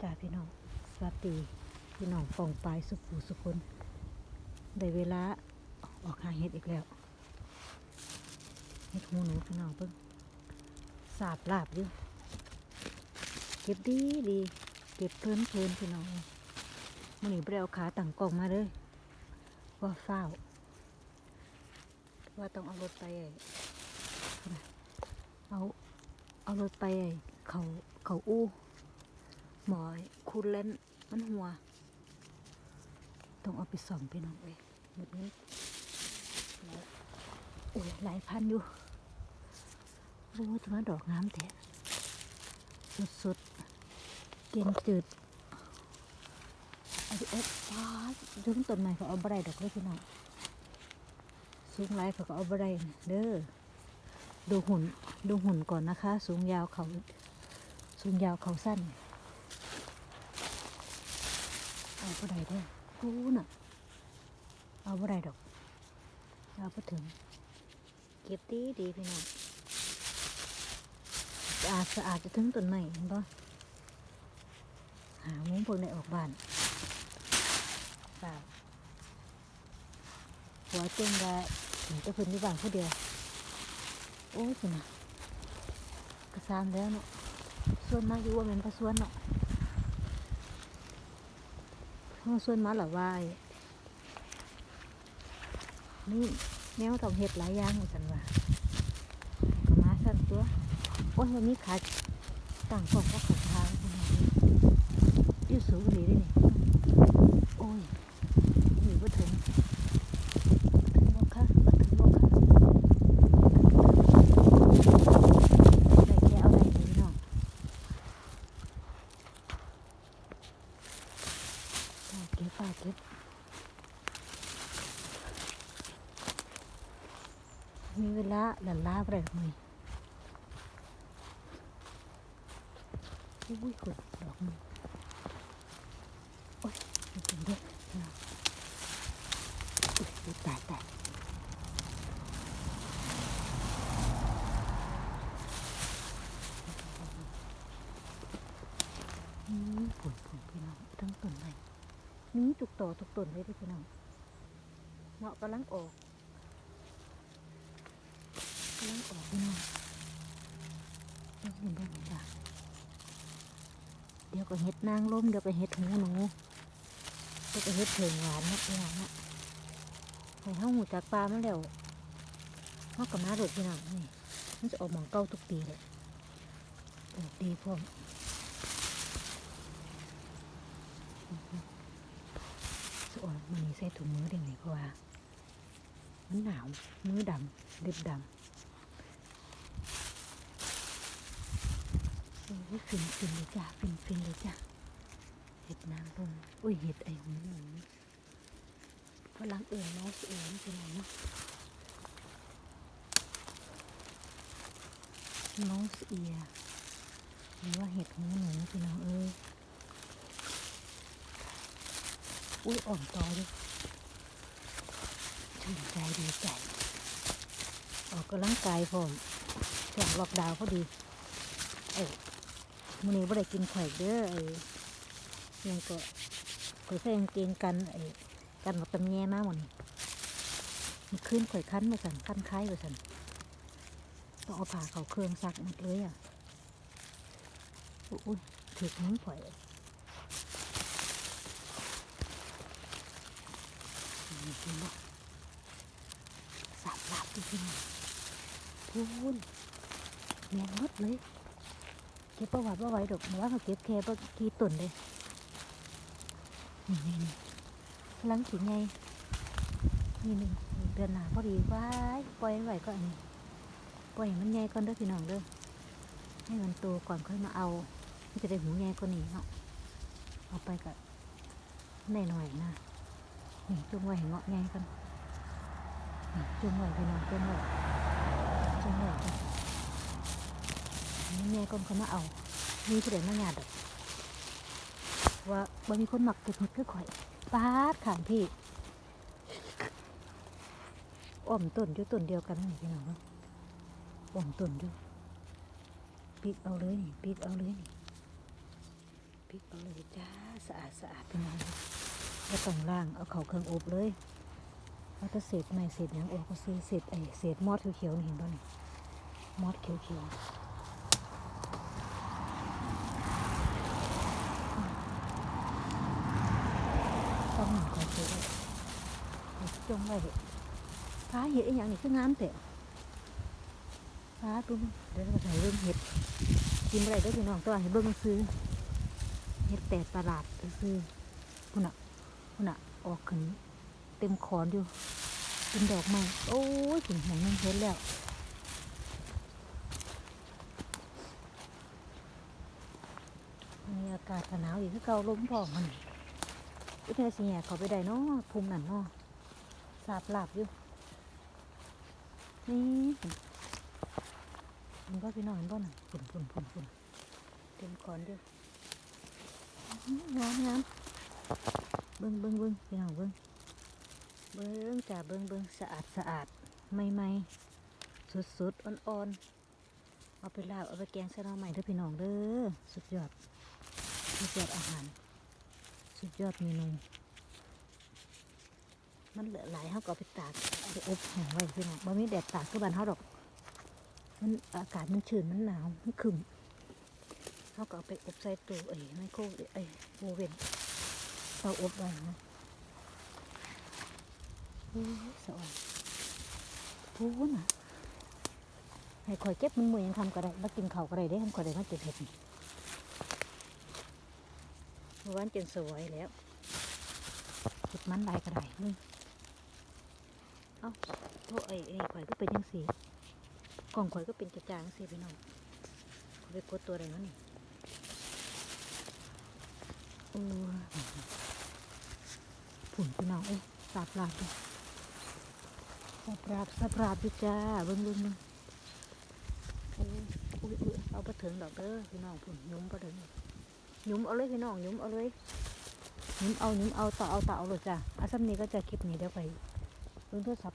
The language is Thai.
จ่าพี่น้อง สวัสดี พี่น้องฟองปลายสุขูสุคนได้เวลาออกหาเห็ดอีกแล้ว เห็ดหูหนูพี่น้องเพิ่งสาบลาบอยู่เก็บดีดีเก็บเพลินเพลินพี่น้องมันนี่ไปเอาขาตั้งกล่องมาเลยว่าเฝ้า ว่าต้องเอารถไปเอาเอารถไปเขาเขาอู้ หมอยคุณเล่นมันหัว ต้องเอาไปส่องพี่น้องเอ้ยหมดนี้โอ้ยหลายพันอยู่โอ้ยทำไมดอกงามแท้สุดๆเก่งจืดเอาไปเอ็ดฟ้าถึงต้นไม้เขาเอาบะไรดอกเลยพี่น้องสูงไรเขาก็เอาบะไรเด้อดูหุ่นดูหุ่นก่อนนะคะ สูงยาวเขาสูงยาวเขาสั้น เอาบ่ได้เด้อกูน่ะ เอาบ่ได้ดอก เอาบ่ถึง เก็บดีดีพี่น้องสะอาดสะอาดจะถึงต้นไม้เห็นปะหามุ้งพวกในออกบ้านเปล่าหัวเจ้งได้ถึงจะพื้นที่บ้านผู้เดียว โอ้ยคุณน่ะกระซามแล้วเนาะส่วนมากอยู่ว่าแมันประส่วนเนาะ ห้องส่วนมาหรอวายนี่แนวต้องเห็ดหลายอย่างสันว่าก็มาสั่นตัวโอ้ยวันนี้ขาต่างกล่องก็ขาทางพี่น้องยืดสูงดีด้วยนี่โอ้ยอยู่บ่ถึงบ่ถึงบ่ค่ะบ่ถึงบ่ค่ะได้แค่เอาได้นี่พี่น้อง ฝากเก็บฝากเก็บ มีเวลาหลันลาไปเลยอุ้ยกดดอกนึงโอ้ยไม่เป็นด็กนะอุ้ยตายตายอืมผลผลพี่น้องทั้งต้นไม้มีทุกต่อทุกต้นเลยพี่น้องเงาะกำลังออก กำลังออกพี่น้องเดี๋ยวเห็นบ้างจ้ะเดี๋ยวก็เห็ดนางล้มเดี๋ยวก็เห็ดหูหนูเดี๋ยวก็เห็ดเถิงหวานนะพี่น้องนะให้เฮาหูจากปลามันแล้วเฮากับมาโดดพี่น้องนี่มันจะออกหมองเก้าทุกปีเลยออกดีพร้อมสวยมันมีใส่ถุงมือเด็กนี่เพราะว่ามันหนาวมือดำเล็บดำ อ้ยฟินฟินเลยจ้ะฟินฟินเลยจ้ะเห็ดนางลมอุ้ยเห็ดไอ้หูหนูพลังเอื่นน้องเอื่นเป็นไรเนาะน้องเอียหรือว่าเห็ดหูหนูพี่น้องเอ้ยอุ้ยอ่อนต่อเลยชื่นใจดีใจออกกำลังกายพร้อมช่วงล็อกดาวน์พอดี เอ้ มื้อนี้บ่ได้กินไข่เด้อไอ้ยังก็ก็ใส่กางเกงกันไอ้กันบักตำแยมาหมดนี่มันขึ้นข่อยคันมาสั่นคันคล้ายมาสั่นต้องเอาผ่าเขาเครื่องซักหมดเลยอะอุ้ยถือน้ำข่อยนี่เห็นบ่สาบลาบจริงๆพูนแมนหมดเลย เก็บประวัติว่าไว้ดอกแต่ว่าเขาเก็บแค่บ่กี่ต้นเลยนี่นี่หลังสีไงนี่หนึ่งเดือนหนาพอดีไว้ปล่อยไว้ก็อันนี้ปล่อยมันใหญ่ก่อนเด้อพี่น้องเด้อให้มันโตก่อนค่อยมาเอามันจะได้หูใหญ่กว่านี้เนาะเอาไปกับหน่อยๆนะนี่จุงไว้เงาะไงกันจุงไว้พี่น้องจุงไว้จุงไว้ นี่แม่ก่อนเขามาเอามีผู้ใดมาหยาดดอกว่าบ่มีคนหมักเก็บเห็ดคือข่อยปาดขางพี่อ้อมต้นอยู่ต้นเดียวกันนี่พี่น้องอ้อมต้นอยู่ปีกเอาเลยนี่ปีกเอาเลยนี่ปพริกเอาเลยจ้าสะอาดสะอาดพี่น้องแล้วต้องล่างเอาเขาเครื่องอบเลยเอาแต่เศษไม่เศษยังออกก็เศษเศษไอ้เศษมอดเขียวๆนี่เห็นป่ะนี่มอดเขียวๆต้องหนึ่งก่อนเลย จงไว้เถอะฟ้าเห็ดไอ้หยังนี่คืองามแต่ฟ้าตุ้มเดี๋ยวเราใส่เริ่มเห็ดกินอะไรได้อพี่น้องตัวให้เบิ่งซื้อเห็ดแตกประหลาดซื้อพุ่นอะพุ่นอะออกขึ้นเต็มขอนอยู่เป็นดอกไม้โอ้ยถึงหงนึงเห็นแล้วมีอากาศหนาวอีกคือเก่าลมพองมันอุทยสิแหกเขาไปได้เนาะภูมินั่นเนาะ สาบหลับอยู่ นี่เห็นบ่พี่น้องเห็นบ่น่ะฝุ่นฝุ่นฝุ่นฝุ่นเต็มขอนอยู่งามงามเบิ้งเบิ้งเบิ้งพี่น้องเบิ้งเบิ้งจ้าเบิ้งเบิ้งสะอาดสะอาดไม่ไม่สดสดอ่อนอ่อนๆเอาไปลาบเอาไปแกงใส่หน่อใหม่เด้อพี่น้องเด้อสุดยอดสุดยอดอาหาร สุดยอดเมนู มันเหลือหลายเขาก็ไปตากไปอบแห้งไว้พี่น้องบ่มีแดดตากคือบ้านเขาดอก มันอากาศมันชื้นมันหนาวมันขึ้นเขาก็ไปอบใส่ตู้ไอ้ไมโครไอ้โอเว่นเตาอบไว้นะโอ้ยสวยพูน่ะให้คอยเก็บมันมือยังทำก็ได้มากินข้าวก็ได้ได้ทำก็ได้มาเก็บเห็ดนี่เมื่อวานจนสวยแล้วเห็ดมันได้ก็ได้มึง เอ้าโทษไอ้ไอ้ข่อยก็เป็นยังสีกล่องข่อยก็เป็นจางสิพี่น้องข่อยไปกดตัวอะไรวะนี่โอ้ผุนพี่น้องเอ้ยสาบลาบดิสาบลาบสาบลาบดิจ้าเบิ้งเบิ้งเบิ้งโอ้ยเอาไปถึงดอกเด้อพี่น้องผุนยุ้มไปถึงยุ้มเอาเลยพี่น้องยุ้มเอาเลยยุ้มเอายุ้มเอาต่อเอาต่อเอาเลยจ้าอาซัมนี้ก็จะคลิปนี้เดี๋ยวไป เบิ้งโทรศั